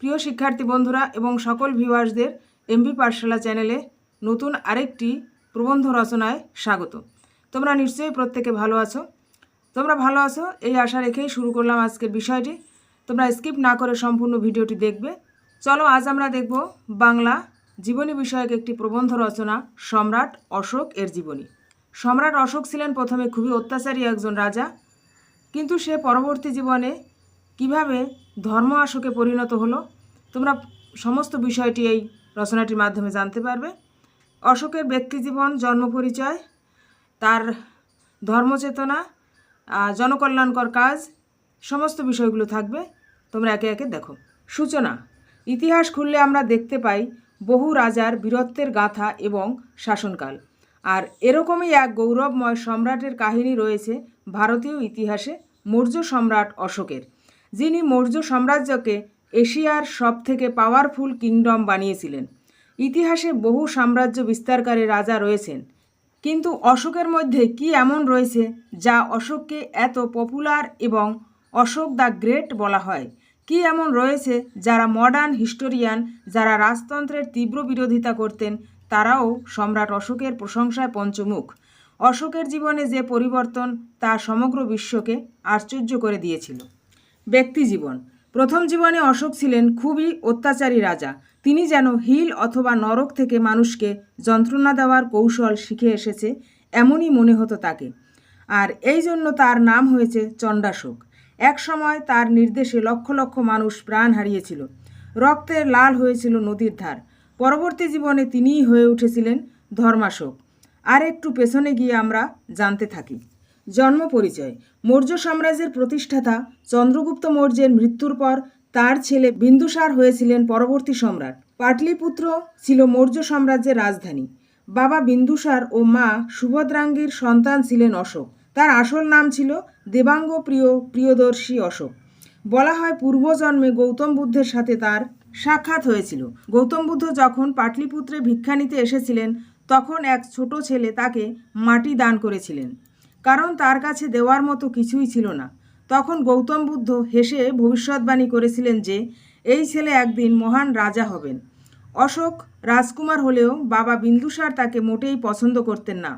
প্রিয় শিক্ষার্থী বন্ধুরা এবং সকল ভিউয়ার্সদের এমবি পাঠশালা চ্যানেলে নতুন আরেকটি প্রবন্ধ রচনায় স্বাগত। তোমরা নিশ্চয়ই প্রত্যেকে ভালো আছো। তোমরা ভালো আছো এই আশা রেখেই শুরু করলাম আজকের বিষয়টি। তোমরা স্কিপ না করে সম্পূর্ণ ভিডিওটি দেখবে। চলো আজ আমরা দেখব বাংলা জীবনী বিষয়ক একটি প্রবন্ধ রচনা, সম্রাট অশোক এর জীবনী। সম্রাট অশোক ছিলেন প্রথমে খুবই অত্যাচারী একজন রাজা, কিন্তু সে পরবর্তী জীবনে কীভাবে ধর্ম আশোকে পরিণত হলো, তোমরা সমস্ত বিষয়টি এই রচনাটির মাধ্যমে জানতে পারবে। অশোকের ব্যক্তিজীবন জন্ম পরিচয় তার ধর্মচেতনা জনকল্যাণকর কাজ, সমস্ত বিষয়গুলো থাকবে। তোমরা একে একে দেখো। সূচনা। ইতিহাস খুললে আমরা দেখতে পাই বহু রাজার বীরত্বের গাথা এবং শাসনকাল। আর এরকমই এক গৌরবময় সম্রাটের কাহিনী রয়েছে ভারতীয় ইতিহাসে মৌর্য সম্রাট অশোকের। যিনি মৌর্য সাম্রাজ্যকে এশিয়ার সবথেকে পাওয়ারফুল কিংডম বানিয়েছিলেন। ইতিহাসে বহু সাম্রাজ্য বিস্তারকারী রাজা রয়েছেন। কিন্তু অশোকের মধ্যে কি এমন রয়েছে যা অশোককে এত পপুলার এবং অশোক দ্য গ্রেট বলা হয়? কি এমন রয়েছে যারা মডার্ন হিস্টোরিয়ান যারা রাজতন্ত্রের তীব্র বিরোধিতা করতেন, তারাও সম্রাট অশোকের প্রশংসায় পঞ্চমুখ। অশোকের জীবনে যে পরিবর্তন তা সমগ্র বিশ্বকে আশ্চর্য করে দিয়েছিল। ব্যক্তিজীবন প্রথম জীবনে অশোক ছিলেন খুবই অত্যাচারী রাজা। তিনি যেন হিল অথবা নরক থেকে মানুষকে যন্ত্রণা দেওয়ার কৌশল শিখে এসেছে, এমনই মনে হতো তাকে। আর এই জন্য তার নাম হয়েছে চণ্ডাশোক। এক সময় তার নির্দেশে লক্ষ লক্ষ মানুষ প্রাণ হারিয়েছিল। রক্তের লাল হয়েছিল নদীর ধার। পরবর্তী জীবনে তিনিই হয়ে উঠেছিলেন ধর্মাশোক। আর একটু পেছনে গিয়ে আমরা জানতে থাকি। জন্ম পরিচয়। মৌর্য সাম্রাজ্যের প্রতিষ্ঠাতা চন্দ্রগুপ্ত মৌর্যের মৃত্যুর পর তার ছেলে বিন্দুসার হয়েছিলেন পরবর্তী সম্রাট। পাটলিপুত্র ছিল মৌর্য সাম্রাজ্যের রাজধানী। বাবা বিন্দুসার ও মা সুভদ্রাঙ্গীর সন্তান ছিলেন অশোক। তার আসল নাম ছিল দেবাঙ্গ প্রিয় প্রিয়দর্শী অশোক। বলা হয় পূর্বজন্মে গৌতম বুদ্ধের সাথে তার সাক্ষাৎ হয়েছিল। গৌতম বুদ্ধ যখন পাটলিপুত্রে ভিক্ষা নিতে এসেছিলেন, তখন এক ছোট ছেলে তাকে মাটি দান করেছিলেন। কারণ তার কাছে দেওয়ার মতো কিছুই ছিল না। তখন গৌতম বুদ্ধ হেসে ভবিষ্যৎবাণী করেছিলেন যে, এই ছেলে একদিন মহান রাজা হবেন। অশোক রাজকুমার হলেও বাবা বিন্দুসার তাকে মোটেই পছন্দ করতেন না।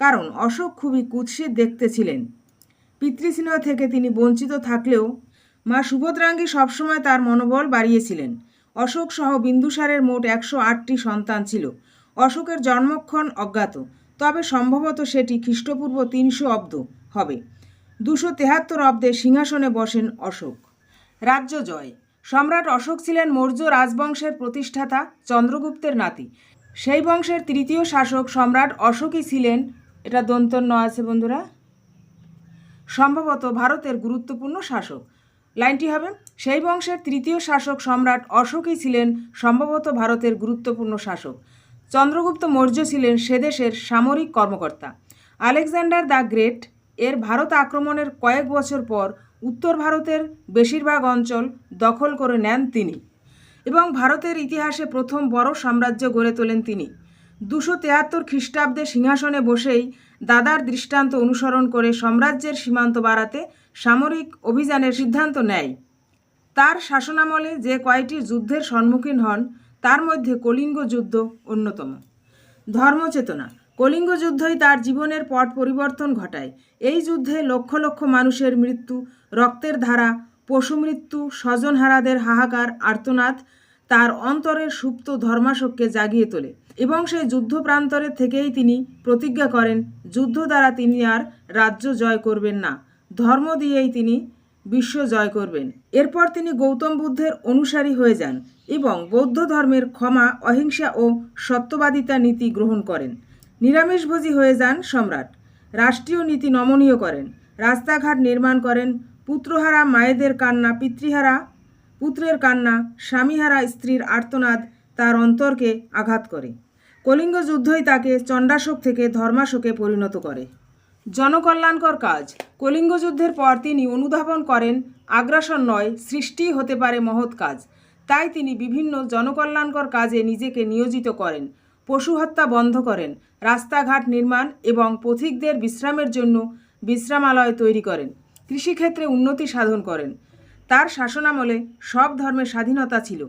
কারণ অশোক খুবই কুৎসিত দেখতে ছিলেন। পিতৃস্নেহ থেকে তিনি বঞ্চিত থাকলেও মা সুভদ্রাঙ্গী সবসময় তার মনোবল বাড়িয়েছিলেন। অশোক সহ বিন্দুসারের মোট একশো আটটি সন্তান ছিল। অশোকের জন্মক্ষণ অজ্ঞাত। তবে সম্ভবত সেটি খ্রিস্টপূর্ব তিনশো অব্দ হবে। দুশো তেহাত্তর অব্দে সিংহাসনে বসেন অশোক। রাজ্য জয়। সম্রাট অশোক ছিলেন মৌর্য রাজবংশের প্রতিষ্ঠাতা, চন্দ্রগুপ্তের নাতি। সেই বংশের তৃতীয় শাসক সম্রাট অশোকই ছিলেন। এটা দন্তন্য আছে বন্ধুরা। সম্ভবত ভারতের গুরুত্বপূর্ণ শাসক। লাইনটি হবে, সেই বংশের তৃতীয় শাসক সম্রাট অশোকই ছিলেন, সম্ভবত ভারতের গুরুত্বপূর্ণ শাসক। চন্দ্রগুপ্ত মৌর্য ছিলেন সে দেশের সামরিক কর্মকর্তা। আলেকজান্ডার দ্য গ্রেট এর ভারত আক্রমণের কয়েক বছর পর উত্তর ভারতের বেশিরভাগ অঞ্চল দখল করে নেন তিনি এবং ভারতের ইতিহাসে প্রথম বড় সাম্রাজ্য গড়ে তোলেন তিনি। দুশো তেহাত্তর খ্রিস্টাব্দে সিংহাসনে বসেই দাদার দৃষ্টান্ত অনুসরণ করে সাম্রাজ্যের সীমান্ত বাড়াতে সামরিক অভিযানের সিদ্ধান্ত নেয়। তার শাসনামলে যে কয়টি যুদ্ধের সম্মুখীন হন তার মধ্যে কলিঙ্গ যুদ্ধ অন্যতম। ধর্মচেতনা। কলিঙ্গ যুদ্ধই তার জীবনের পট পরিবর্তন ঘটায়। এই যুদ্ধে লক্ষ লক্ষ মানুষের মৃত্যু, রক্তের ধারা, পশু মৃত্যু, স্বজনহারাদের হাহাকার, আর্তনাদ তার অন্তরের সুপ্ত ধর্মাশোককে জাগিয়ে তোলে এবং সেই যুদ্ধ প্রান্তরে থেকেই তিনি প্রতিজ্ঞা করেন, যুদ্ধ দ্বারা তিনি আর রাজ্য জয় করবেন না। ধর্ম দিয়েই তিনি বিশ্ব জয় করবেন। এরপর তিনি গৌতম বুদ্ধের অনুসারী হয়ে যান এবং বৌদ্ধ ধর্মের ক্ষমা, অহিংসা ও সত্যবাদিতা নীতি গ্রহণ করেন। নিরামিষভোজী হয়ে যান সম্রাট। রাষ্ট্রীয় নীতি নমনীয় করেন। রাস্তাঘাট নির্মাণ করেন। পুত্রহারা মায়েদের কান্না, পিতৃহারা, পুত্রের কান্না, স্বামীহারা স্ত্রীর আর্তনাদ তার অন্তরকে আঘাত করে। কলিঙ্গ যুদ্ধই তাকে চণ্ডাশোক থেকে ধর্মাশোকে পরিণত করে। জনকল্যাণকর কাজ। কলিঙ্গ যুদ্ধের পর তিনি অনুধাবন করেন, আগ্রাসন নয়, সৃষ্টি হতে পারে মহৎ কাজ। তাই তিনি বিভিন্ন জনকল্যাণকর কাজে নিজেকে নিয়োজিত করেন, পশু হত্যা বন্ধ করেন, রাস্তাঘাট নির্মাণ এবং পথিকদের বিশ্রামের জন্য বিশ্রামালয় তৈরি করেন, কৃষিক্ষেত্রে উন্নতি সাধন করেন। তার শাসনামলে সব ধর্মের স্বাধীনতা ছিল,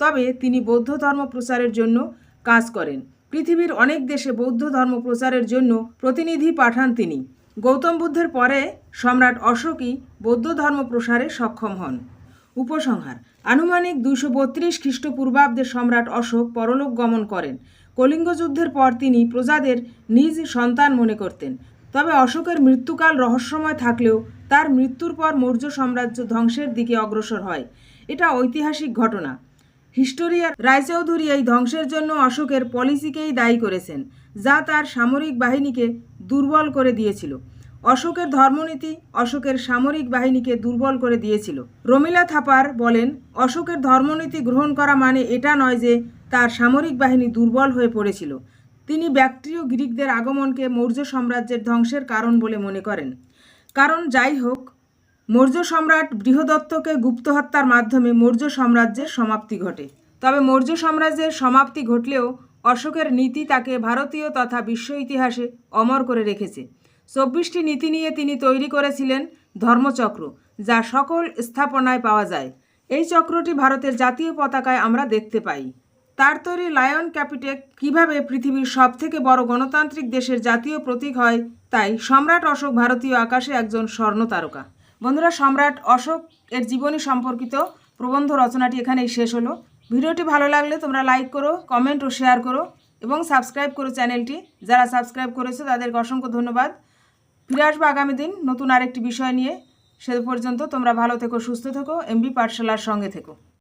তবে তিনি বৌদ্ধ ধর্ম প্রচারের জন্য কাজ করেন। পৃথিবীর অনেক দেশে বৌদ্ধ ধর্ম প্রচারের জন্য প্রতিনিধি পাঠান তিনি। গৌতম বুদ্ধের পরে সম্রাট অশোকই বৌদ্ধ ধর্ম প্রসারে সক্ষম হন। উপসংহার, আনুমানিক দুইশো বত্রিশ খ্রিস্টপূর্বাব্দে সম্রাট অশোক পরলোক গমন করেন। কলিঙ্গ যুদ্ধের পর তিনি প্রজাদের নিজ সন্তান মনে করতেন। তবে অশোকের মৃত্যুকাল রহস্যময় থাকলেও তার মৃত্যুর পর মৌর্য সাম্রাজ্য ধ্বংসের দিকে অগ্রসর হয়। এটা ঐতিহাসিক ঘটনা। হিস্টোরিয়ার রায়চৌধুরী এই ধ্বংসের জন্য অশোকের পলিসিকেই দায়ী করেছেন, যা তার সামরিক বাহিনীকে দুর্বল করে দিয়েছিল। অশোকের ধর্মনীতি অশোকের সামরিক বাহিনীকে দুর্বল করে দিয়েছিল। রমিলা থাপার বলেন, অশোকের ধর্মনীতি গ্রহণ করা মানে এটা নয় যে তার সামরিক বাহিনী দুর্বল হয়ে পড়েছিল। তিনি ব্যাক্ট্রিয় গ্রিকদের আগমনকে মৌর্য সাম্রাজ্যের ধ্বংসের কারণ বলে মনে করেন। কারণ যাই হোক মৌর্য সম্রাট বৃহদত্তকে গুপ্ত হত্যার মাধ্যমে মৌর্য সাম্রাজ্যের সমাপ্তি ঘটে। তবে মৌর্য সাম্রাজ্যের সমাপ্তি ঘটলেও অশোকের নীতি তাকে ভারতীয় তথা বিশ্ব ইতিহাসে অমর করে রেখেছে। চব্বিশটি নীতি নিয়ে তিনি তৈরি করেছিলেন ধর্মচক্র, যা সকল স্থাপনায় পাওয়া যায়। এই চক্রটি ভারতের জাতীয় পতাকায় আমরা দেখতে পাই। তার তৈরি লায়ন ক্যাপিটেক কীভাবে পৃথিবীর সবথেকে বড় গণতান্ত্রিক দেশের জাতীয় প্রতীক হয়, তাই সম্রাট অশোক ভারতীয় আকাশে একজন স্বর্ণ তারকা বন্ধুরা, সম্রাট অশোক এর জীবনী সম্পর্কিত প্রবন্ধ রচনাটি এখানেই শেষ হলো। ভিডিওটি ভালো লাগলে তোমরা লাইক করো কমেন্ট ও শেয়ার করো এবং সাবস্ক্রাইব করো চ্যানেলটি। যারা সাবস্ক্রাইব করেছ, তাদেরকে অসংখ্য ধন্যবাদ। ফিরে আসব আগামী দিন নতুন আরেকটি বিষয় নিয়ে। সে পর্যন্ত তোমরা ভালো থেকো, সুস্থ থেকো এমবি পাঠশালার সঙ্গে থেকো।